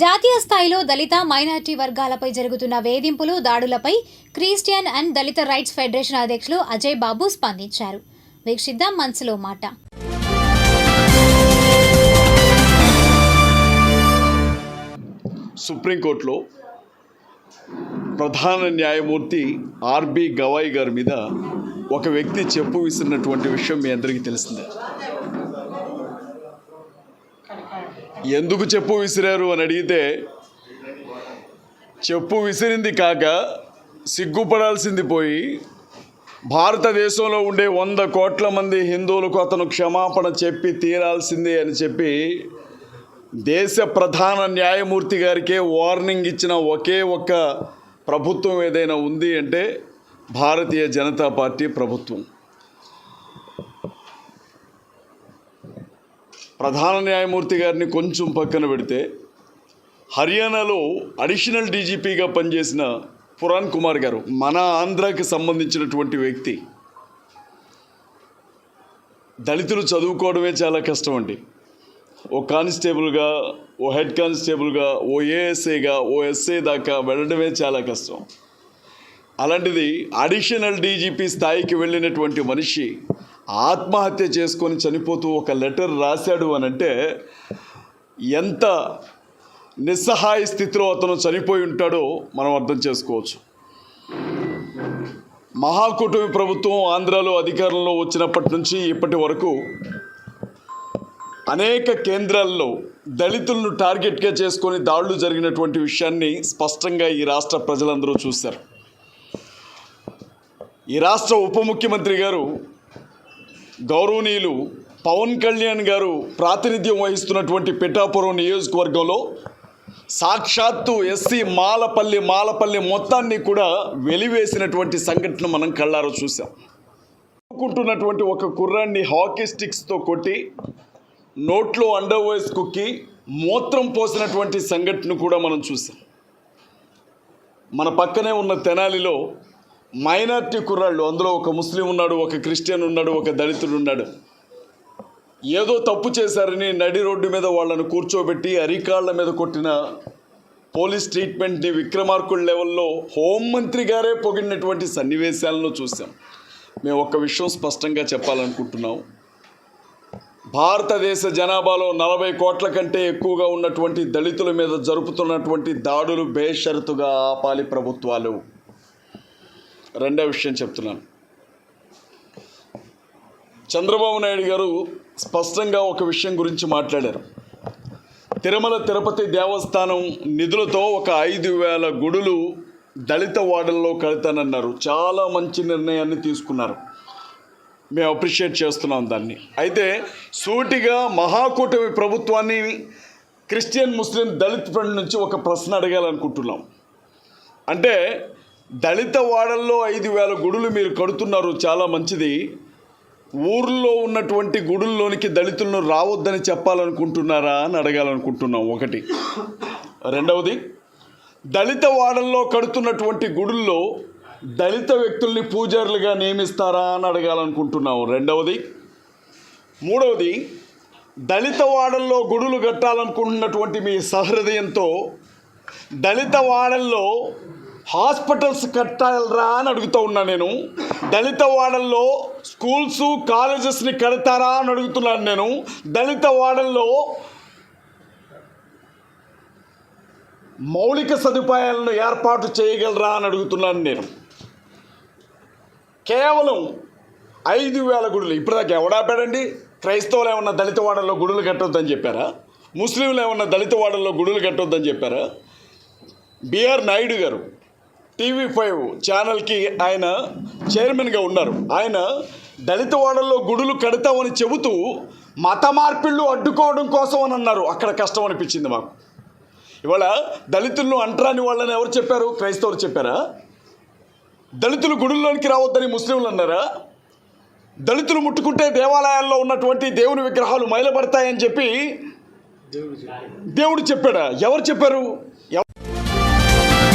జాతీయ స్థాయిలో దళిత మైనార్టీ వర్గాలపై జరుగుతున్న వేధింపులు దాడులపై Christian and Dalit rights federation అధ్యక్షులు అజయ్ బాబు స్పందించారు. వీక్షిద్దాం మనసులో మాట. సుప్రీంకోర్టులో ప్రధాన న్యాయమూర్తి ఆర్బి గవాయి గారి మీద ఒక వ్యక్తి చెప్పు విసిరినటువంటి విషయం మీ అందరికీ తెలిసిందే. ఎందుకు చెప్పు విసిరారు అని అడిగితే చెప్పు విసిరింది కాక సిగ్గుపడాల్సింది పోయి భారతదేశంలో ఉండే వంద కోట్ల మంది హిందువులకు అతను క్షమాపణ చెప్పి తీరాల్సిందే అని చెప్పి దేశ ప్రధాన న్యాయమూర్తి గారికే వార్నింగ్ ఇచ్చిన ఒకే ఒక్క ప్రభుత్వం ఏదైనా ఉంది అంటే భారతీయ జనతా పార్టీ ప్రభుత్వం. ప్రధాన న్యాయమూర్తి గారిని కొంచెం పక్కన పెడితే హర్యానాలో అడిషనల్ డీజీపీగా పనిచేసిన పురాణ్ కుమార్ గారు మన ఆంధ్రాకి సంబంధించినటువంటి వ్యక్తి. దళితులు చదువుకోవడమే చాలా కష్టం అండి. ఓ కానిస్టేబుల్గా ఓ హెడ్ కానిస్టేబుల్గా ఓ ఏఎస్ఏగా ఓ ఎస్ఏ దాకా వెళ్ళడమే చాలా కష్టం. అలాంటిది అడిషనల్ డీజీపీ స్థాయికి వెళ్ళినటువంటి మనిషి ఆత్మహత్య చేసుకొని చనిపోతూ ఒక లెటర్ రాశాడు అని అంటే ఎంత నిస్సహాయ స్థితిలో అతను చనిపోయి ఉంటాడో మనం అర్థం చేసుకోవచ్చు. మహాకూటమి ప్రభుత్వం ఆంధ్రాలో అధికారంలో వచ్చినప్పటి నుంచి ఇప్పటి వరకు అనేక కేంద్రాల్లో దళితులను టార్గెట్గా చేసుకొని దాడులు జరిగినటువంటి విషయాన్ని స్పష్టంగా ఈ రాష్ట్ర ప్రజలందరూ చూశారు. ఈ రాష్ట్ర ఉప ముఖ్యమంత్రి గారు గౌరవనీయులు పవన్ కళ్యాణ్ గారు ప్రాతినిధ్యం వహిస్తున్నటువంటి పిఠాపురం నియోజకవర్గంలో సాక్షాత్తు ఎస్సీ మాలపల్లి మాలపల్లి మొత్తాన్ని కూడా వెలివేసినటువంటి సంఘటన మనం కళ్ళారో చూసాం అనుకుంటున్నటువంటి ఒక కుర్రాన్ని హాకీ స్టిక్స్తో కొట్టి నోట్లో అండర్ వాయిస్ కుక్కి మూత్రం పోసినటువంటి సంఘటన కూడా మనం చూసాం మన పక్కనే ఉన్న తెనాలిలో మైనార్టీ కుర్రాళ్ళు అందులో ఒక ముస్లిం ఉన్నాడు ఒక క్రిస్టియన్ ఉన్నాడు ఒక దళితుడు ఉన్నాడు. ఏదో తప్పు చేశారని నడి రోడ్డు మీద వాళ్ళను కూర్చోబెట్టి అరికాళ్ళ మీద కొట్టిన పోలీస్ ట్రీట్మెంట్ని విక్రమార్కుల లెవెల్లో హోంమంత్రి గారే పొగిడినటువంటి సన్నివేశాలను చూసాం మేము ఒక విషయం స్పష్టంగా చెప్పాలనుకుంటున్నాం. భారతదేశ జనాభాలో నలభై కోట్ల కంటే ఎక్కువగా ఉన్నటువంటి దళితుల మీద జరుపుతున్నటువంటి దాడులు బేషరతుగా ఆపాలి ప్రభుత్వాలు. రెండో విషయం చెప్తున్నాను. చంద్రబాబు నాయుడు గారు స్పష్టంగా ఒక విషయం గురించి మాట్లాడారు. తిరుమల తిరుపతి దేవస్థానం నిధులతో ఒక ఐదు వేల గుడులు దళిత వాడల్లో కడతానన్నారు. చాలా మంచి నిర్ణయాన్ని తీసుకున్నారు. మేము అప్రిషియేట్ చేస్తున్నాం దాన్ని. అయితే సూటిగా మహాకూటమి ప్రభుత్వాన్ని క్రిస్టియన్ ముస్లిం దళిత్ ఫ్రంట్ నుంచి ఒక ప్రశ్న అడగాలనుకుంటున్నాం. అంటే దళిత వాడల్లో ఐదు వేల గుడులు మీరు కడుతున్నారు చాలా మంచిది. ఊర్లో ఉన్నటువంటి గుడుల్లోనికి దళితులను రావద్దని చెప్పాలనుకుంటున్నారా అని అడగాలనుకుంటున్నాం. ఒకటి. రెండవది దళిత వాడల్లో కడుతున్నటువంటి గుడుల్లో దళిత వ్యక్తుల్ని పూజారులుగా నియమిస్తారా అని అడగాలనుకుంటున్నాం. రెండవది మూడవది దళిత వాడల్లో గుడులు కట్టాలనుకుంటున్నటువంటి మీ సహృదయంతో దళిత వాడల్లో హాస్పిటల్స్ కట్టాలరా అని అడుగుతూ ఉన్నా నేను. దళిత వాడల్లో స్కూల్స్ కాలేజెస్ని కడతారా అని అడుగుతున్నాను నేను. దళిత వాడల్లో మౌలిక సదుపాయాలను ఏర్పాటు చేయగలరా అని అడుగుతున్నాను నేను. కేవలం ఐదు వేల గుడులు. ఇప్పటిదాకా ఎవడాపాడండి క్రైస్తవులు ఏమన్నా దళిత వాడల్లో గుడులు కట్టొద్దని చెప్పారా? ముస్లింలు ఏమన్నా దళిత వాడల్లో గుడులు కట్టొద్దని చెప్పారా? బిఆర్ నాయుడు గారు. టీవీ ఫైవ్ ఛానల్కి ఆయన చైర్మన్గా ఉన్నారు. ఆయన దళిత వాడల్లో గుడులు కడతామని చెబుతూ మత మార్పిళ్ళు అడ్డుకోవడం కోసం అని అన్నారు. అక్కడ కష్టం అనిపించింది మాకు. ఇవాళ దళితులను అంటరాని వాళ్ళని ఎవరు చెప్పారు? క్రైస్తవులు చెప్పారా? దళితులు గుడుల్లోనికి రావద్దని ముస్లింలు అన్నారా? దళితులు ముట్టుకుంటే దేవాలయాల్లో ఉన్నటువంటి దేవుని విగ్రహాలు మైలబడతాయని చెప్పి దేవుడు చెప్పాడా? ఎవరు చెప్పారు?